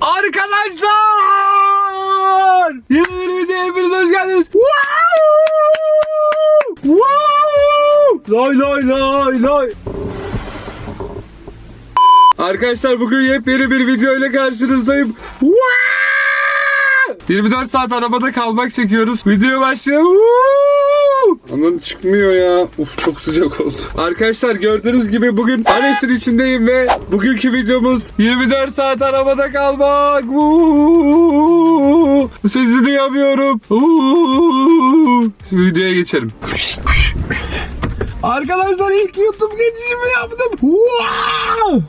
Arkadaşlar! Yeni bir videoya hepiniz hoş geldiniz. Wow! Wow! Lay lay lay lay. Arkadaşlar bugün yepyeni bir video ile karşınızdayım. Wow! 24 saat arabada kalmak çekiyoruz. Video başlıyor. Woo! Aman çıkmıyor ya. Uf çok sıcak oldu. Arkadaşlar gördüğünüz gibi bugün Ares'in içindeyim ve bugünkü videomuz 24 saat arabada kalmak. Woo! Sizi duyamıyorum. Şimdi videoya geçelim. Arkadaşlar ilk YouTube geçişimi yaptım. Wow!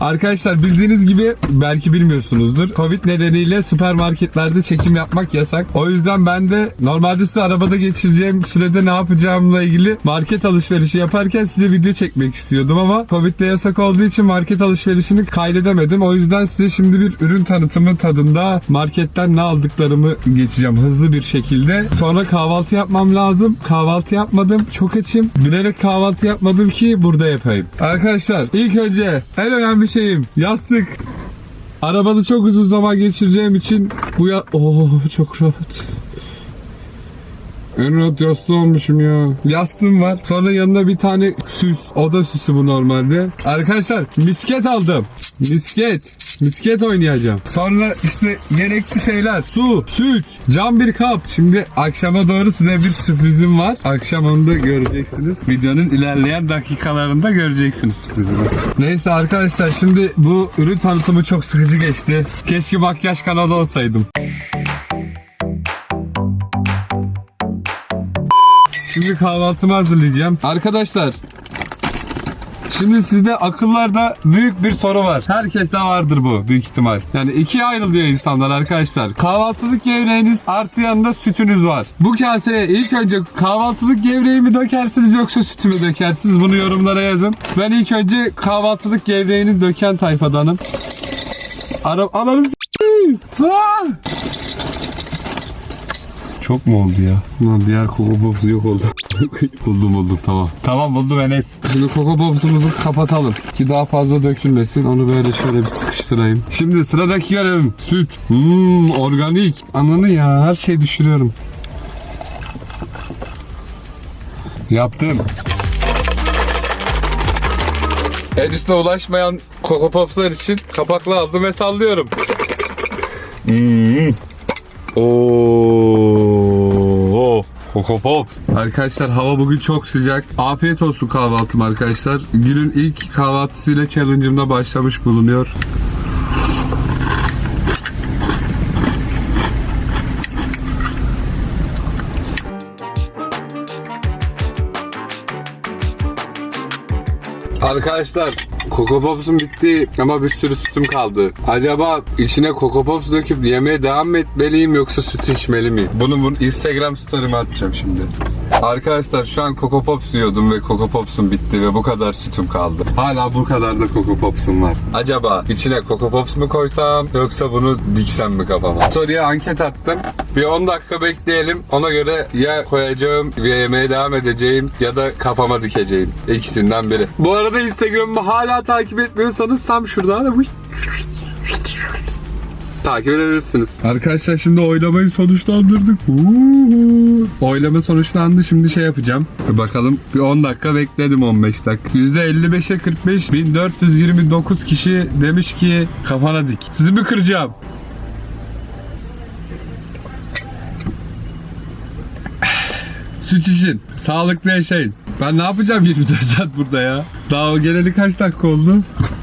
Arkadaşlar bildiğiniz gibi belki bilmiyorsunuzdur. Covid nedeniyle süpermarketlerde çekim yapmak yasak. O yüzden ben de normalde size arabada geçireceğim sürede ne yapacağımla ilgili market alışverişi yaparken size video çekmek istiyordum ama Covid'de yasak olduğu için market alışverişini kaydedemedim. O yüzden size şimdi bir ürün tanıtımı tadında marketten ne aldıklarımı geçeceğim hızlı bir şekilde. Sonra kahvaltı yapmam lazım. Kahvaltı yapmadım. Çok açım. Bilerek kahvaltı yapmadım ki burada yapayım. Arkadaşlar ilk önce en önemli şeyim yastık. Arabada çok uzun zaman geçireceğim için bu ya... Oh çok rahat. En rahat yastığı olmuşum ya. Yastığım var. Sonra yanında bir tane süs. Oda süsü bu normalde. Arkadaşlar misket aldım. Misket. Misket oynayacağım. Sonra işte gerekli şeyler. Su, süt, cam bir kap. Şimdi akşama doğru size bir sürprizim var. Akşam onu da göreceksiniz. Videonun ilerleyen dakikalarında göreceksiniz sürprizimi. Neyse arkadaşlar şimdi bu ürün tanıtımı çok sıkıcı geçti. Keşke makyaj kanalı olsaydım. Şimdi kahvaltımı hazırlayacağım. Arkadaşlar Şimdi sizde akıllarda büyük bir soru var. Herkeste vardır bu büyük ihtimal. Yani ikiye ayrılıyor insanlar arkadaşlar. Kahvaltılık gevreğiniz artı yanında sütünüz var. Bu kaseye ilk önce kahvaltılık gevreği mi dökersiniz yoksa sütü mü dökersiniz? Bunu yorumlara yazın. Ben ilk önce kahvaltılık gevreğini döken tayfadanım. Ara ananı s**eyim. Ah! Çok mu oldu ya? Ulan diğer Pops yok oldu. buldum buldum tamam. Tamam buldum Enes. Şimdi Coco Pops'umuzu kapatalım. Ki daha fazla dökülmesin. Onu böyle şöyle bir sıkıştırayım. Şimdi sıradaki görevim süt. Hmm, organik. Ananı ya her şeyi düşürüyorum. Yaptım. En üstüne ulaşmayan Coco Pops'lar için kapaklı aldım ve sallıyorum. Hmm. Oo. Coco Pops. Arkadaşlar hava bugün çok sıcak. Afiyet olsun kahvaltım arkadaşlar. Günün ilk kahvaltısıyla challenge'ımda başlamış bulunuyor. Arkadaşlar Coco Pops'um bitti ama bir sürü sütüm kaldı. Acaba içine Coco Pops döküp yemeye devam mı etmeliyim yoksa sütü içmeli miyim? Bunu, bunu Instagram story'ime atacağım şimdi. Arkadaşlar şu an Coco Pops yiyordum ve Coco Pops'um bitti ve bu kadar sütüm kaldı. Hala bu kadar da Coco Pops'um var. Acaba içine Coco Pops mu koysam yoksa bunu diksem mi kafama? Story'e anket attım. Bir 10 dakika bekleyelim. Ona göre ya koyacağım ve yemeye devam edeceğim ya da kafama dikeceğim. İkisinden biri. Bu arada Instagram'ımı hala takip etmiyorsanız tam şuradan takip edebilirsiniz. Arkadaşlar şimdi oylamayı sonuçlandırdık. Oylama sonuçlandı. Şimdi şey yapacağım. Bir bakalım. Bir 10 dakika bekledim 15 dakika. %55'e 45 1429 kişi demiş ki kafana dik. Sizi mi kıracağım? Süt için. Sağlıklı yaşayın. Ben ne yapacağım 24 saat burada ya? Daha geleli kaç dakika oldu?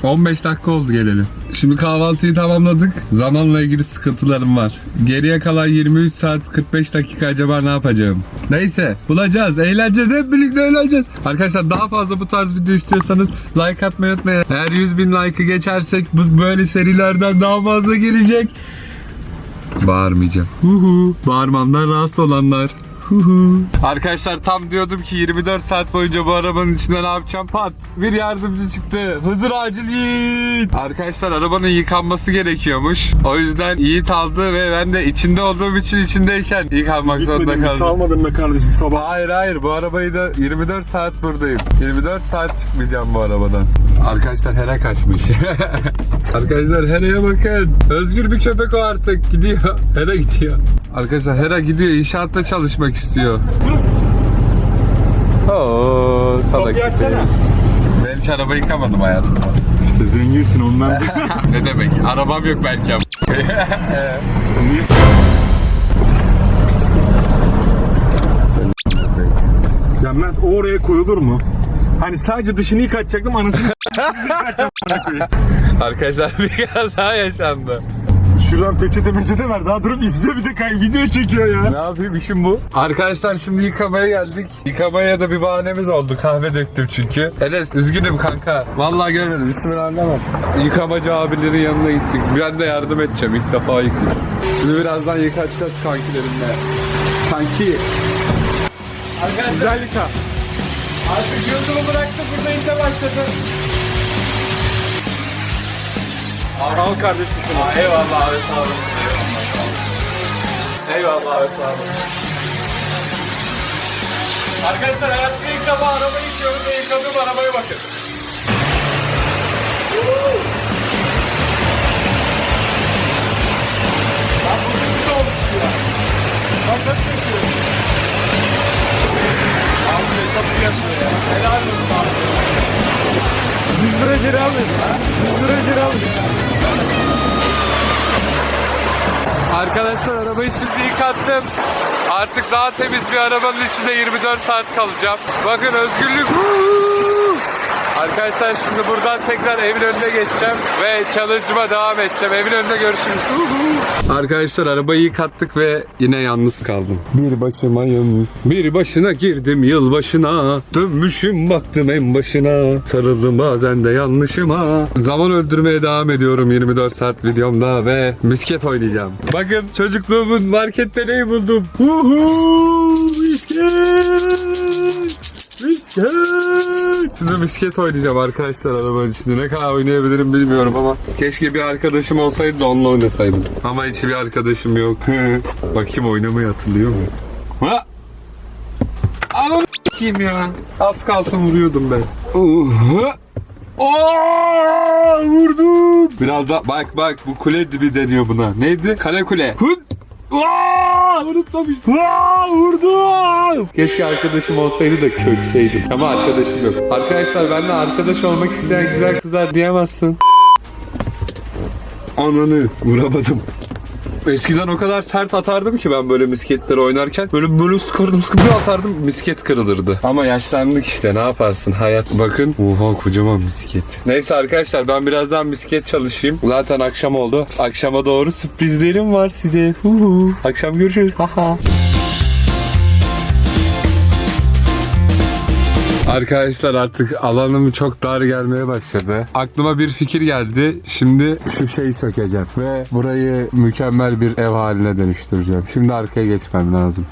15 dakika oldu geleli. Şimdi kahvaltıyı tamamladık. Zamanla ilgili sıkıntılarım var. Geriye kalan 23 saat 45 dakika acaba ne yapacağım? Neyse bulacağız. Eğleneceğiz. Hep birlikte eğleneceğiz. Arkadaşlar daha fazla bu tarz video istiyorsanız like atmayı unutmayın. Eğer 100 bin like'ı geçersek bu böyle serilerden daha fazla gelecek. Bağırmayacağım. Huhu. Bağırmamdan rahatsız olanlar. Arkadaşlar tam diyordum ki 24 saat boyunca bu arabanın içinde ne yapacağım? Pat bir yardımcı çıktı. Hızır acil Yiğit. Arkadaşlar arabanın yıkanması gerekiyormuş. O yüzden Yiğit aldı ve ben de içinde olduğum için içindeyken yıkanmak zorunda Gitmedin mi? kaldım. Salmadın mı kardeşim sabah? Hayır hayır bu arabayı da 24 saat buradayım. 24 saat çıkmayacağım bu arabadan. Arkadaşlar Hera kaçmış. Arkadaşlar Hera'ya bakın. Özgür bir köpek o artık. Gidiyor. Hera gidiyor. Arkadaşlar Hera gidiyor. İnşaatta çalışmak istiyor. Oo, salak. Kapıyı açsana. Ben hiç araba yıkamadım hayatımda. İşte zenginsin ondan. ne demek? Arabam yok belki ama. ya Mert oraya koyulur mu? Hani sadece dışını yıkatacaktım anasını koyayım. Arkadaşlar bir kaza yaşandı. Şuradan peçete peçete ver daha durup izliyor bir de kay video çekiyor ya. Ne yapayım işim bu? Arkadaşlar şimdi yıkamaya geldik. Yıkamaya da bir bahanemiz oldu. Kahve döktüm çünkü. Enes üzgünüm kanka. Vallahi görmedim. İsmini anlamam. Yıkamacı abilerin yanına gittik. Ben de yardım edeceğim. İlk defa yıkayacağım. Şimdi birazdan yıkatacağız kankilerimle. Kanki. Arkadaşlar Güzel yıka. Artık yurdumu bıraktım. Burada işe başladım. Al kardeşim şunu. Aa, eyvallah abi sağ olun. Eyvallah abi sağ olun. Arkadaşlar hayatımda ilk defa araba yıkıyorum ve yıkadığım arabaya bakın. Arabayı şimdi yıkattım. Artık daha temiz bir arabanın içinde 24 saat kalacağım. Bakın özgürlük. Arkadaşlar şimdi buradan tekrar evin önüne geçeceğim ve challenge'ıma devam edeceğim. Evin önünde görüşürüz. Arkadaşlar arabayı yıkattık ve yine yalnız kaldım. Bir başımayım. Bir başına girdim yıl başına. Dönmüşüm baktım en başına. Sarıldım bazen de yanlışıma. Zaman öldürmeye devam ediyorum 24 saat videomda ve misket oynayacağım. Bakın çocukluğumun markette neyi buldum. Huhu, misket. Şimdi misket oynayacağım arkadaşlar arabanın içinde. Ne kadar oynayabilirim bilmiyorum ama keşke bir arkadaşım olsaydı da onunla oynasaydım. Ama hiç bir arkadaşım yok. Bakayım oynamayı hatırlıyor mu? Ha? Anam kim ya? Az kalsın vuruyordum ben. Aa, vurdum. Biraz da bak bak bu kule dibi deniyor buna. Neydi? Kale kule. Hıt. Aa, unutmamış. Aa, vurdum. Keşke arkadaşım olsaydı da kökseydim. Ama arkadaşım yok. Arkadaşlar benimle arkadaş olmak isteyen güzel kızlar diyemezsin. Ananı vuramadım. Eskiden o kadar sert atardım ki ben böyle misketleri oynarken. Böyle böyle sıkardım sıkardım atardım misket kırılırdı. Ama yaşlandık işte ne yaparsın hayat. Bakın oha kocaman misket. Neyse arkadaşlar ben birazdan misket çalışayım. Zaten akşam oldu. Akşama doğru sürprizlerim var size. Huhu. Akşam görüşürüz. Haha. Arkadaşlar artık alanım çok dar gelmeye başladı. Aklıma bir fikir geldi. Şimdi şu şeyi sökeceğim ve burayı mükemmel bir ev haline dönüştüreceğim. Şimdi arkaya geçmem lazım.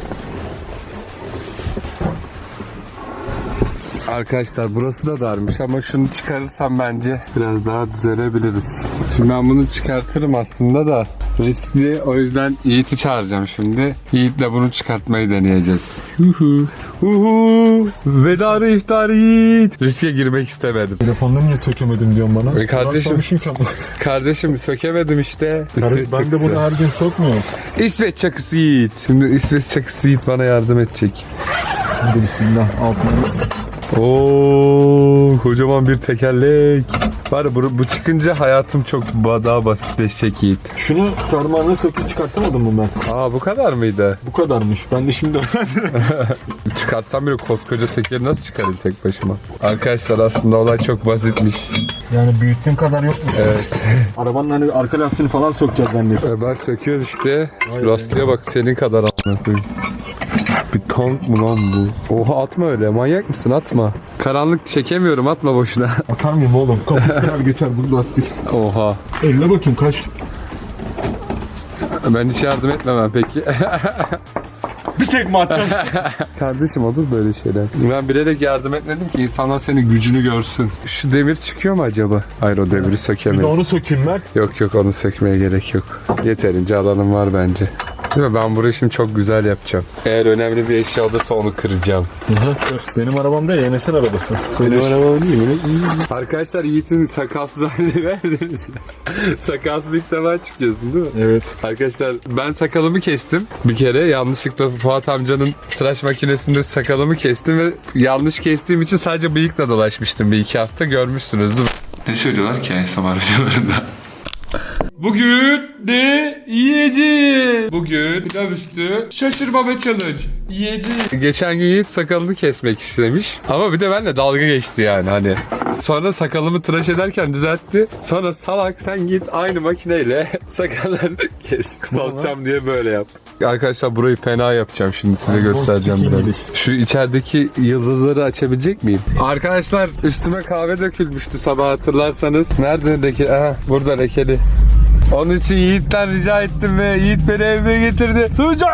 Arkadaşlar burası da darmış ama şunu çıkarırsam bence biraz daha düzelebiliriz. Şimdi ben bunu çıkartırım aslında da riskli o yüzden Yiğit'i çağıracağım şimdi. Yiğit'le bunu çıkartmayı deneyeceğiz. Huhu. Huhu. Vedarı iftar Yiğit. Riske girmek istemedim. Telefonda niye sökemedim diyorsun bana? E kardeşim-. Kardeşim sökemedim işte. Kardeşim, ben de bunu her gün sokmuyorum. İsveç çakısı Yiğit. Şimdi İsveç çakısı Yiğit bana yardım edecek. Hadi bismillah. Altına Oo, kocaman bir tekerlek. Var bu, bu çıkınca hayatım çok daha basitleşecek Yiğit. Şunu fermuarına söküp çıkartamadın mı Mert? Aa bu kadar mıydı? Bu kadarmış. Ben de şimdi Çıkartsam bile koskoca tekeri nasıl çıkarayım tek başıma? Arkadaşlar aslında olay çok basitmiş. yani büyüttüğün kadar yokmuş. Evet. Arabanın hani arka lastiğini falan sökeceğiz zannediyorum. E, Bak söküyoruz işte. Lastiğe bak senin kadar a**ına koyayım. Bir tank mı lan bu? Oha atma öyle manyak mısın atma. Karanlık çekemiyorum atma boşuna. Atar mıyım oğlum? Kapı geçer bu lastik. Oha. Elle bakayım kaç. Ben hiç yardım etmemem peki. Bir tek mi? Kardeşim olur böyle şeyler. Ben bilerek yardım etmedim ki insanlar senin gücünü görsün. Şu demir çıkıyor mu acaba? Hayır o demiri Bir de sökemeyiz. onu sökeyim Mert. Yok yok onu sökmeye gerek yok. Yeterince alanım var bence. Değil mi? Ben burayı şimdi çok güzel yapacağım. Eğer önemli bir eşya olursa onu kıracağım. Benim arabam değil Enes'in arabası. Benim arabam değil mi? Arkadaşlar Yiğit'in sakalsız halini verdiniz. Sakalsız ilk defa çıkıyorsun değil mi? Evet. Arkadaşlar ben sakalımı kestim bir kere yanlışlıkla Fuat amcanın tıraş makinesinde sakalımı kestim ve yanlış kestiğim için sadece bıyıkla dolaşmıştım bir iki hafta görmüşsünüz değil mi? Ne söylüyorlar ki ASMR videolarında? Bugün ne yiyeceğiz? Bugün pilav üstü şaşırmama challenge yiyeceğiz. Geçen gün Yiğit sakalını kesmek istemiş ama bir de benimle dalga geçti yani hani. Sonra sakalımı tıraş ederken düzeltti. Sonra salak sen git aynı makineyle sakallarını kes. Kısaltacağım diye böyle yap. Arkadaşlar burayı fena yapacağım şimdi size göstereceğim biraz. Şu içerideki yıldızları açabilecek miyim? Arkadaşlar üstüme kahve dökülmüştü sabah hatırlarsanız. Nerede leke? Aha burada lekeli. Onun için Yiğit'ten rica ettim ve Yiğit beni evime getirdi. Tuğçe!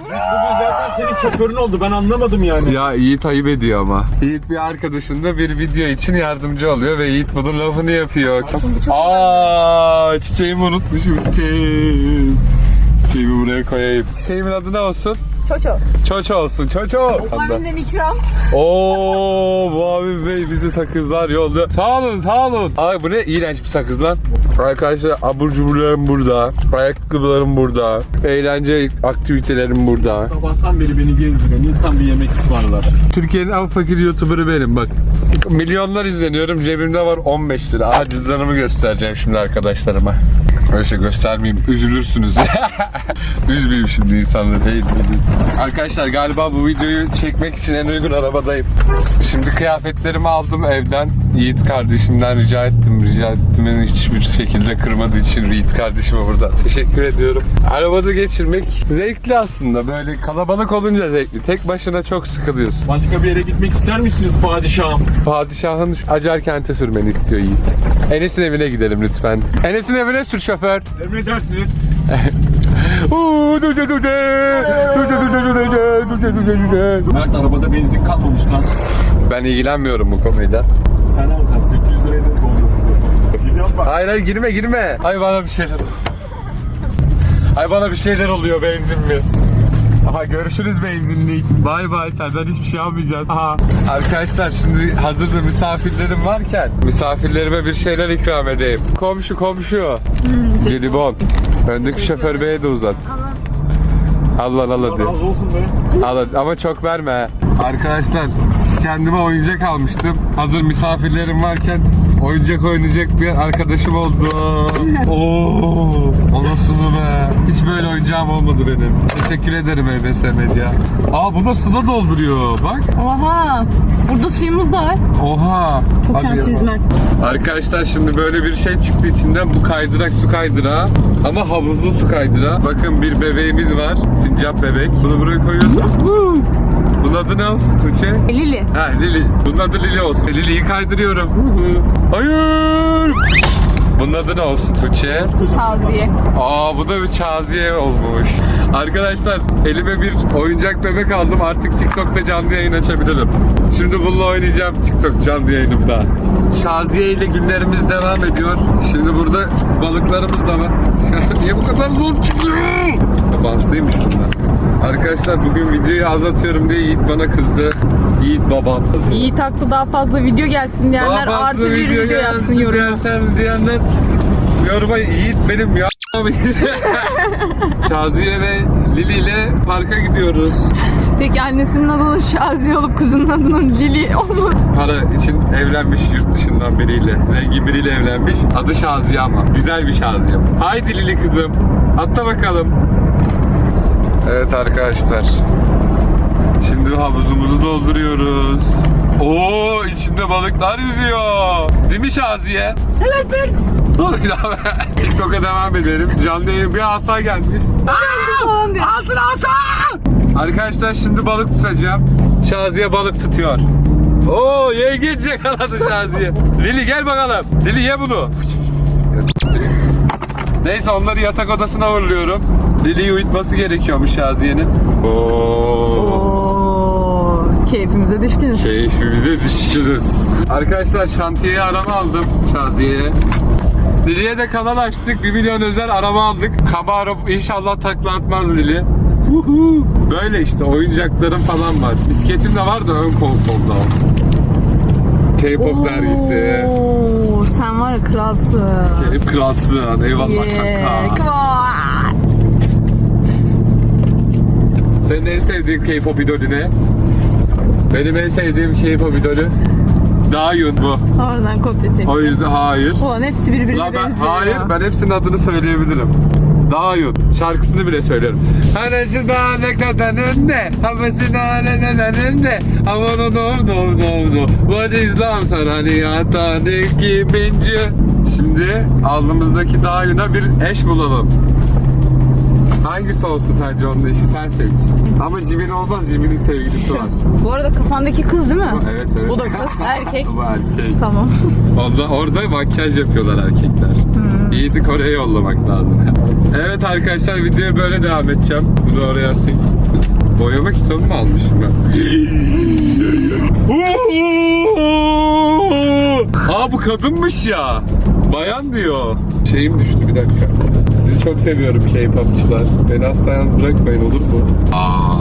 Bugün zaten senin şoförün oldu ben anlamadım yani. Ya Yiğit ayıp ediyor ama. Yiğit bir arkadaşında bir video için yardımcı oluyor ve Yiğit bunun lafını yapıyor. Aa, çiçeğimi unutmuşum çiçeğim. Çiçeğimi buraya koyayım. Çiçeğimin adı ne olsun? Çoço. Çoço olsun. Çoço. Abimden ikram. Oo, Muavin Bey bize sakızlar yolda. Sağ olun, sağ olun. Ay bu ne iğrenç bir sakız lan. Arkadaşlar abur cuburlarım burada. Ayakkabılarım burada. Eğlence aktivitelerim burada. Sabahtan beri beni gezdiriyor. İnsan bir yemek ısmarlar. Türkiye'nin en fakir YouTuber'ı benim bak. Milyonlar izleniyorum. Cebimde var 15 lira. Aha cüzdanımı göstereceğim şimdi arkadaşlarıma. Öyleyse göstermeyeyim. Üzülürsünüz. Üzmeyeyim şimdi insanları. Değil, değil. Arkadaşlar galiba bu videoyu çekmek için en uygun arabadayım. Şimdi kıyafetlerimi aldım evden. Yiğit kardeşimden rica ettim. Rica ettim. Beni hiçbir şekilde kırmadığı için Yiğit kardeşime burada teşekkür ediyorum. Arabada geçirmek zevkli aslında. Böyle kalabalık olunca zevkli. Tek başına çok sıkılıyorsun. Başka bir yere gitmek ister misiniz padişahım? Padişahın Acar kente sürmeni istiyor Yiğit. Enes'in evine gidelim lütfen. Enes'in evine sür şoför. Emredersiniz. Uuu duce duce. Duce duce duce duce duce duce. Mert arabada benzin kalmamış lan. Ben ilgilenmiyorum bu konuyla. Sen alacaksın 800 liraya da bak. Hayır hayır girme girme. Ay bana bir şeyler. Ay bana bir şeyler oluyor benzin mi? Aha görüşürüz benzinlik. Bay bay senden hiçbir şey almayacağız. Aha. Arkadaşlar şimdi hazırda misafirlerim varken misafirlerime bir şeyler ikram edeyim. Komşu komşu. Jelibon. Öndeki şoför beye de uzat. Al lan al hadi. Razı olsun be. Al hadi. Ama çok verme. Arkadaşlar kendime oyuncak almıştım. Hazır misafirlerim varken oyuncak oynayacak bir arkadaşım oldu. Oo, olasını be. Hiç böyle oyuncağım olmadı benim. Teşekkür ederim EBS Medya. Aa bu da suda dolduruyor. Bak. Oha. Burada suyumuz da var. Oha. Çok Hadi ya. şanslıyız Mert. Arkadaşlar şimdi böyle bir şey çıktı içinden bu kaydırak su kaydırağı ama havuzlu su kaydırağı. Bakın bir bebeğimiz var sincap bebek. Bunu buraya koyuyorsunuz. Woo! Bunun adı ne olsun Tuğçe? Lili. Ha Lili. Bunun adı Lili olsun. Lili'yi kaydırıyorum. Hayır. Bunun adı ne olsun Tuğçe? Şaziye. Aa bu da bir çaziye olmuş. Arkadaşlar elime bir oyuncak bebek aldım. Artık TikTok'ta canlı yayın açabilirim. Şimdi bununla oynayacağım TikTok canlı yayınımda. Şaziye ile günlerimiz devam ediyor. Şimdi burada balıklarımız da var. Niye bu kadar zor çıkıyor? Bantlıymış bunlar. Arkadaşlar bugün videoyu az atıyorum diye Yiğit bana kızdı. Yiğit babam. İyi taklı daha fazla video gelsin diyenler Daha artı bir video gelsin yazsın yoruma. diyensen- diyenler yoruma Yiğit benim ya. Şaziye ve Lili ile parka gidiyoruz. Peki annesinin adının Şaziye olup kızının adının Lili olmalı. Para için evlenmiş yurt dışından biriyle. Zengin biriyle evlenmiş. Adı Şaziye ama. Güzel bir Şaziye. Haydi Lili kızım. Atla bakalım. Evet arkadaşlar. Şimdi havuzumuzu dolduruyoruz. Oo içinde balıklar yüzüyor. Değil mi Şaziye? Evet Mert. TikTok'a devam edelim. Canlı yayın bir asa gelmiş. Altın asa! Arkadaşlar şimdi balık tutacağım. Şaziye balık tutuyor. Oo yengeç yakaladı Şaziye. Lili gel bakalım. Lili ye bunu. Neyse onları yatak odasına uğurluyorum. Lili'yi uyutması gerekiyormuş Şaziye'nin. Oo. Keyfimize düşkünüz. Keyfimize düşkünüz. Arkadaşlar şantiyeye araba aldım Şaziye'ye. Lili'ye de kanal açtık. 1 milyon özel araba aldık. Camaro inşallah takla atmaz Lili. Huhu. Böyle işte oyuncaklarım falan var. Bisikletim de var da ön koltuğumda. K-pop dergisi. Oo, sen var ya kralsın. Hep kralsın. Eyvallah Yeah, kanka. come on. Senin en sevdiğin K-pop idolü ne? Benim en sevdiğim K-pop idolü Dayun bu. Oradan kopya. O yüzden hayır. Ulan hepsi birbirine Ulan ben, benziyor hayır ya. ben hepsinin adını söyleyebilirim. Dayun. Şarkısını bile söylerim. Anacı da ne kadar önde, havası da ne. Aman no no no no no. What is love sana niyatta ne kiminci. Şimdi alnımızdaki Dayun'a bir eş bulalım. Hangisi olsun sence onun eşi sen seç. Ama Jimin olmaz, Jimin'in sevgilisi var. Bu arada kafandaki kız değil mi? Evet evet. Bu da kız, erkek. Bu erkek. Tamam. Orada, orada makyaj yapıyorlar erkekler. Yiğit'i Kore'ye yollamak lazım. Evet arkadaşlar videoya böyle devam edeceğim. Bunu oraya sil. Boyama kitabı mı almışım ben? Aa bu kadınmış ya. Bayan diyor. Şeyim düştü bir dakika. Sizi çok seviyorum K-popçular. Beni asla yalnız bırakmayın olur mu? Aa.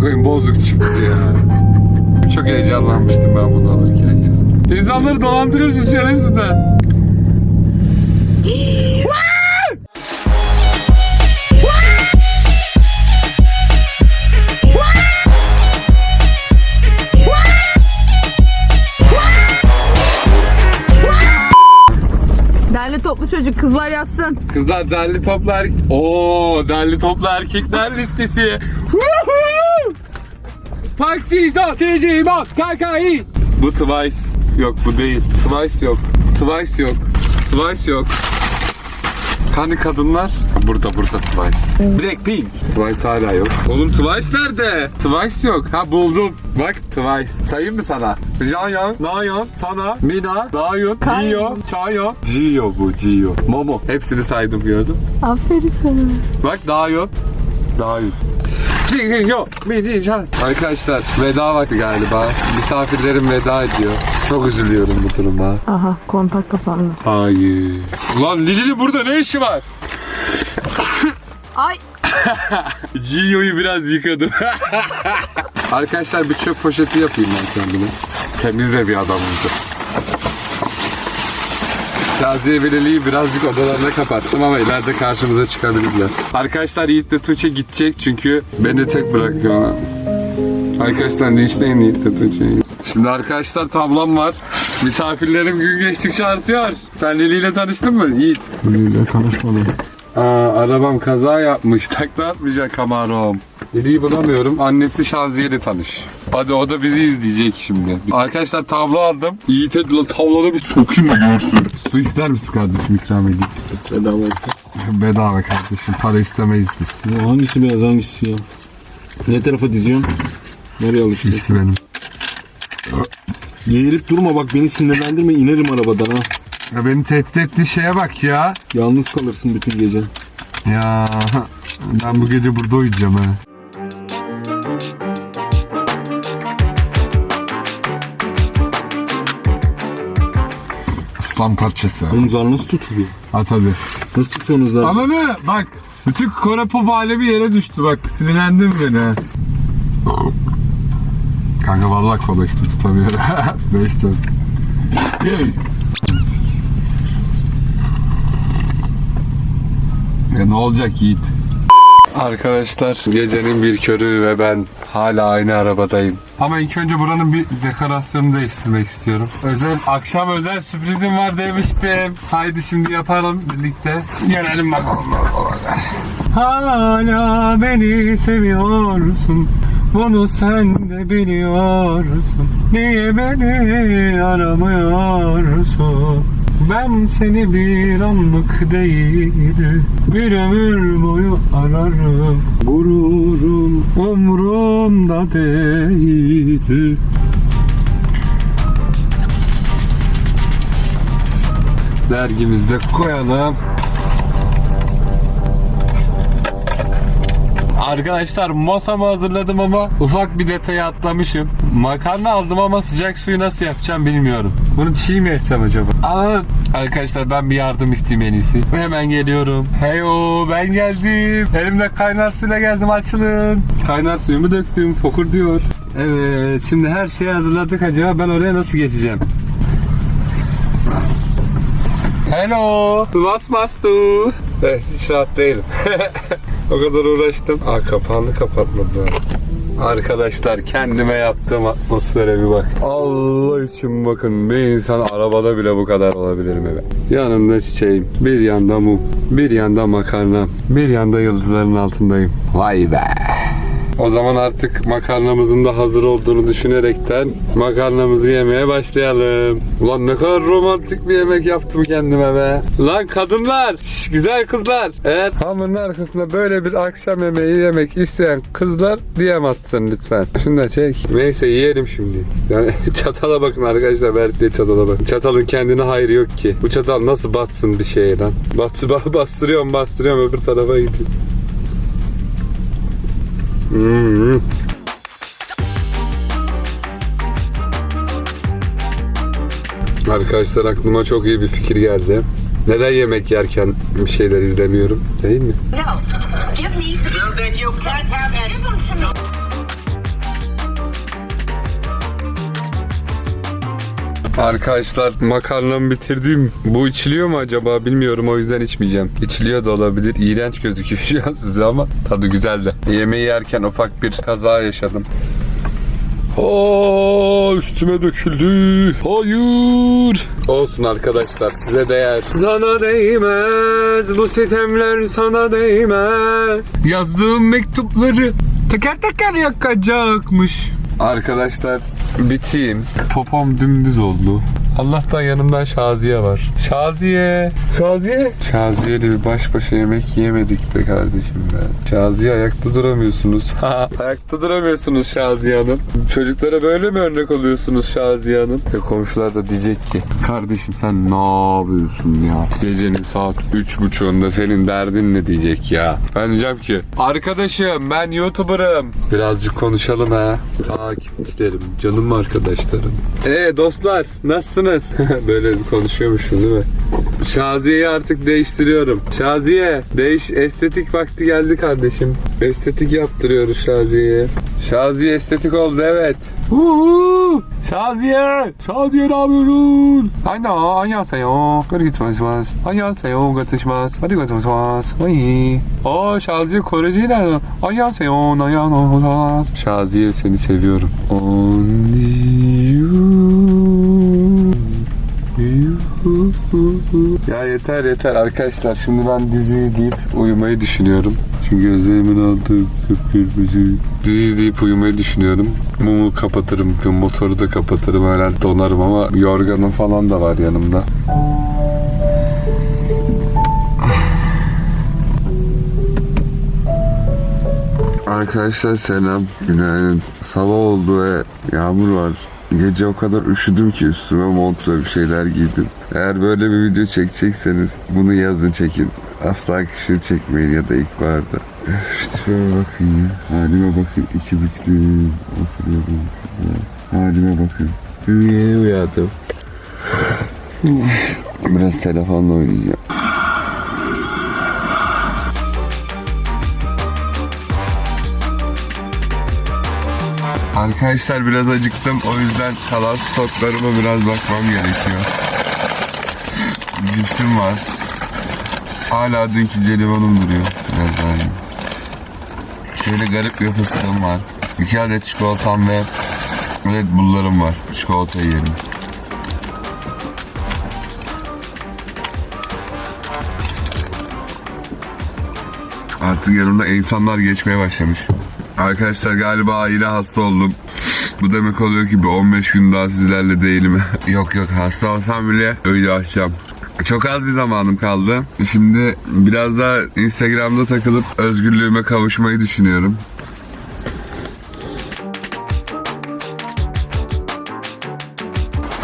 Koyun bozuk çıktı ya. Çok heyecanlanmıştım ben bunu alırken. İnsanları dolandırıyorsun şerefsizler. Derli toplu çocuk kızlar yazsın. Kızlar derli toplu er... Oo, derli toplu erkekler listesi. Park Season, CC Bak, KKI. Bu Twice. Yok bu değil. Twice yok. Twice yok. Twice yok. Hani kadınlar? Burada burada Twice. Blackpink. Twice hala yok. Oğlum Twice nerede? Twice yok. Ha buldum. Bak Twice. Sayayım mı sana? Jayan, Nayeon, Sana, Mina, Dayun, Jio, Chayeon. Jio bu Jio. Momo. Hepsini saydım gördün. Aferin sana. Bak Dayun. Dayun. Minjan. Arkadaşlar veda vakti galiba. Misafirlerim veda ediyor. Çok üzülüyorum bu duruma. Aha kontak kapandı. Hayır. Ulan Lili'nin burada ne işi var? Ay Gio'yu biraz yıkadım. Arkadaşlar bir çöp poşeti yapayım ben kendime. Temiz de bir adamımdır. Şaziye Veleli'yi birazcık odalarına kapattım ama ileride karşımıza çıkabilirler. Arkadaşlar Yiğit'le Tuğçe gidecek çünkü beni tek bırakıyorlar. Arkadaşlar linçleyin Yiğit'le Tuğçe'yi. Şimdi arkadaşlar tablam var. Misafirlerim gün geçtikçe artıyor. Sen Lili ile tanıştın mı Yiğit? Lili'yle tanışmadım. Aa, arabam kaza yapmış. Takla atmayacak Camaro'm. Lili'yi bulamıyorum. Annesi Şaziye'yle tanış. Hadi o da bizi izleyecek şimdi. Arkadaşlar tablo aldım. Yiğit'e tabloda bir sokayım da görsün. Su ister misin kardeşim ikram edeyim? Bedavaysa. Bedava kardeşim. Para istemeyiz biz. Ya hangisi beyaz hangisi siyah? Ne tarafa diziyorsun? Nereye alışıyorsun? İkisi benim. Geğirip durma bak beni sinirlendirme inerim arabadan ha. Ya beni tehdit ettiği şeye bak ya. Yalnız kalırsın bütün gece. Ya ben bu gece burada uyuyacağım ha. Aslan parçası. Oğlum zar nasıl tutuluyor? At hadi. Nasıl tutuyorsunuz? Ama ne? Bak bütün Kore pop alemi yere düştü bak sinirlendim beni. ha. Kanka vallahi kola işte tutamıyorum. Beşte. ya ne olacak Yiğit? Arkadaşlar gecenin bir körü ve ben hala aynı arabadayım. Ama ilk önce buranın bir dekorasyonunu değiştirmek istiyorum. Özel akşam özel sürprizim var demiştim. Haydi şimdi yapalım birlikte. Gelelim bakalım. Hala beni seviyorsun. Bunu sen de biliyorsun. Niye beni aramıyorsun? Ben seni bir anlık değil, bir ömür boyu ararım. Gururum umrumda değil. Dergimizde koyalım. Arkadaşlar masamı hazırladım ama ufak bir detayı atlamışım. Makarna aldım ama sıcak suyu nasıl yapacağım bilmiyorum. Bunu çiğ mi etsem acaba? Aa, arkadaşlar ben bir yardım isteyeyim en iyisi. Hemen geliyorum. Heyo ben geldim. Elimde kaynar suyla geldim açılın. Kaynar suyumu döktüm. Fokur diyor. Evet şimdi her şeyi hazırladık acaba ben oraya nasıl geçeceğim? Hello. Was machst du? Evet, hiç. o kadar uğraştım. Aa kapağını kapatmadılar. Arkadaşlar kendime yaptığım atmosfere bir bak. Allah için bakın bir insan arabada bile bu kadar olabilir mi be? Yanımda çiçeğim, bir yanda mum, bir yanda makarna, bir yanda yıldızların altındayım. Vay be. O zaman artık makarnamızın da hazır olduğunu düşünerekten makarnamızı yemeye başlayalım. Ulan ne kadar romantik bir yemek yaptım kendime be. Lan kadınlar, şş, güzel kızlar. Eğer hamurun arkasında böyle bir akşam yemeği yemek isteyen kızlar diyem atsın lütfen. Şunu da çek. Neyse yiyelim şimdi. Yani çatala bakın arkadaşlar verdiği çatala bakın. Çatalın kendine hayrı yok ki. Bu çatal nasıl batsın bir şeye lan. Bas, bastırıyorum bastırıyorum öbür tarafa gidiyor. Hmm. Arkadaşlar aklıma çok iyi bir fikir geldi. Neden yemek yerken bir şeyler izlemiyorum? Değil mi? No. Give me. Then you can't have any. Give them to me. Arkadaşlar makarnamı bitirdim. Bu içiliyor mu acaba bilmiyorum o yüzden içmeyeceğim. İçiliyor da olabilir. İğrenç gözüküyor şu an size ama tadı güzel de. Yemeği yerken ufak bir kaza yaşadım. Aa, üstüme döküldü. Hayır. Olsun arkadaşlar size değer. Sana değmez bu sitemler sana değmez. Yazdığım mektupları teker teker yakacakmış. Arkadaşlar biteyim. Popom dümdüz oldu. Allah'tan yanımda Şaziye var. Şaziye. Şaziye. Şaziye'yle bir baş başa yemek yemedik be kardeşim be. Şaziye ayakta duramıyorsunuz. Ha, ayakta duramıyorsunuz Şaziye Hanım. Çocuklara böyle mi örnek oluyorsunuz Şaziye Hanım? Ve komşular da diyecek ki kardeşim sen ne yapıyorsun ya? Gecenin saat üç buçuğunda senin derdin ne diyecek ya? Ben diyeceğim ki arkadaşım ben YouTuber'ım. Birazcık konuşalım ha. Takipçilerim, canım arkadaşlarım. Ee dostlar nasılsınız? Böyle konuşuyormuşum değil mi? Şaziye'yi artık değiştiriyorum. Şaziye değiş estetik vakti geldi kardeşim. Estetik yaptırıyoruz Şaziye'ye. Şaziye estetik oldu evet. Uhu! Şaziye! Şaziye ne yapıyorsun? Aynen, 안녕하세요. 그렇게 좋아하시마스. 안녕하세요. 같으시마스. 그리고 좋아하시마스. 어이. 어, Şaziye Koreciyle. 안녕하세요. 나야노사. Şaziye seni seviyorum. Only you. you. Ya yeter yeter arkadaşlar. Şimdi ben dizi izleyip uyumayı düşünüyorum. Çünkü gözlerimin olduğu kıpkırmızı. Dizi izleyip uyumayı düşünüyorum. Mumu kapatırım, motoru da kapatırım. Herhalde donarım ama yorganım falan da var yanımda. Arkadaşlar selam. Günaydın. Sabah oldu ve yağmur var. Gece o kadar üşüdüm ki üstüme montla bir şeyler giydim. Eğer böyle bir video çekecekseniz bunu yazın çekin. Asla kışın çekmeyin ya da ilkbaharda. Böyle bakın ya. Halime bakın. iki büklüm. Oturuyorum. Halime bakın. Yeni uyandım. Biraz telefonla oynayacağım. Arkadaşlar biraz acıktım. O yüzden kalan stoklarıma biraz bakmam gerekiyor. Cipsim var. Hala dünkü jelibonum duruyor. Biraz daha iyi. Şöyle garip bir fıstığım var. İki adet çikolatam ve Red Bull'larım var. Çikolata yiyelim. Artık yanımda insanlar geçmeye başlamış. Arkadaşlar galiba yine hasta oldum. Bu demek oluyor ki bir 15 gün daha sizlerle değilim. yok yok hasta olsam bile öyle açacağım. Çok az bir zamanım kaldı. Şimdi biraz daha Instagram'da takılıp özgürlüğüme kavuşmayı düşünüyorum.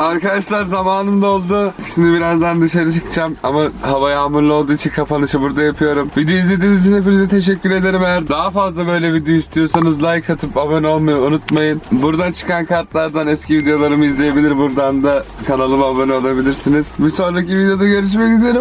Arkadaşlar zamanım doldu. Şimdi birazdan dışarı çıkacağım ama hava yağmurlu olduğu için kapanışı burada yapıyorum. Video izlediğiniz için hepinize teşekkür ederim. Eğer daha fazla böyle video istiyorsanız like atıp abone olmayı unutmayın. Buradan çıkan kartlardan eski videolarımı izleyebilir. Buradan da kanalıma abone olabilirsiniz. Bir sonraki videoda görüşmek üzere.